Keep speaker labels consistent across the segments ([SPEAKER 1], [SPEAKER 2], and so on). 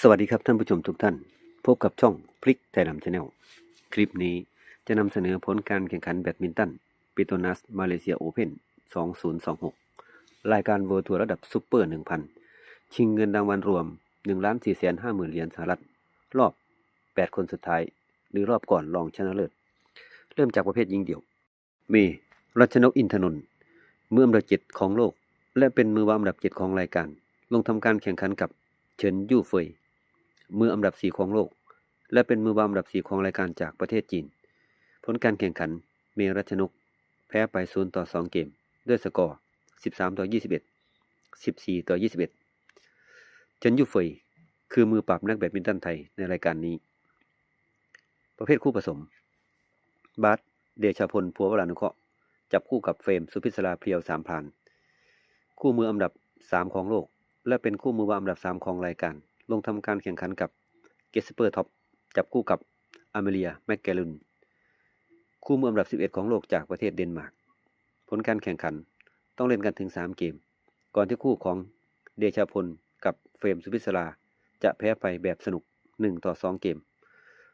[SPEAKER 1] สวัสดีครับท่านผู้ชมทุกท่าน พบกับช่องพลิกไทยดำชาแนลคลิปนี้จะนำเสนอผลการแข่งขันแบดมินตันปิโตนัสมาเลเซียโอเพน2026 รายการเวอร์ทัวร์ระดับซูเปอร์ 1,000 ชิงเงินรางวัลรวม1ล้าน4 5 0 0 0 เหรียญสหรัฐ รอบ 8 คนสุดท้าย หรือรอบก่อนรองชนะเลิศ เริ่มจากประเภทหญิงเดี่ยวมย์รัชนกอินทนนท์มืออันดับเจ็ดของโลก และเป็นมือวางอันดับเจ็ดของรายการ ลงทำการแข่งขันกับ เฉินยู่เฟยมืออันดับสี่ของโลก และเป็นมือวางอันดับสี่ของรายการจากประเทศจีน ผลการแข่งขันเมรัชนก แพ้ไป0ต่อ 2 เกม ด้วยสกอร์ 13 ต่อ 21 14 ต่อ 21 เฉินยู่เฟยคือมือปราบนักแบดมินตันไทยในรายการนี้ ประเภทคู่ผสม บาสเดชาพลพัววรานุเคราะห์จับคู่กับเฟรมสุพิศราเพียวสามพาน คู่มืออันดับ 3 ของโลก และเป็นคู่มือวางอันดับ 3 ของรายการ ลงทำการแข่งขันกับเกสเปอร์ท็อปจับคู่กับอเมเลียแมกแกลุนคู่มืออันดับ 11 ของโลกจากประเทศเดนมาร์ก ผลการแข่งขันต้องเล่นกันถึง 3 เกม ก่อนที่คู่ของเดชาพลกับเฟรมสุพิศราจะแพ้ไปแบบสนุก 1 ต่อ 2 เกม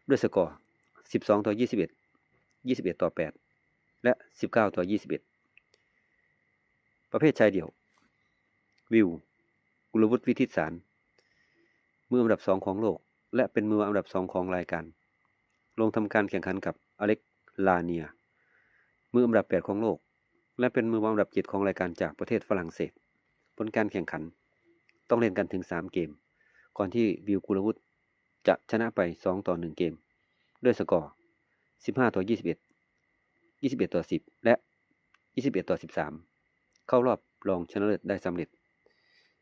[SPEAKER 1] ด้วยสกอร์ 12 ต่อ 21 21 ต่อ 8 และ 19 ต่อ 21 ประเภทชายเดี่ยว วิว กุลวุฒิวิทิตสารมืออันดับสองของโลก และเป็นมืออันดับสองของรายการ ลงทำการแข่งขันกับอเล็กลาเนีย มืออันดับแปดของโลก และเป็นมืออันดับเจ็ดของรายการจากประเทศฝรั่งเศสผลการแข่งขัน ต้องเล่นกันถึงสามเกม ก่อนที่วิวกุลวุฒิจะชนะไปสองต่อหนึ่งเกม ด้วยสกอร์สิบห้าต่อยี่สิบเอ็ดยี่สิบเอ็ดต่อสิบและยี่สิบเอ็ดต่อสิบสามเข้ารอบรองชนะเลิศได้สำเร็จ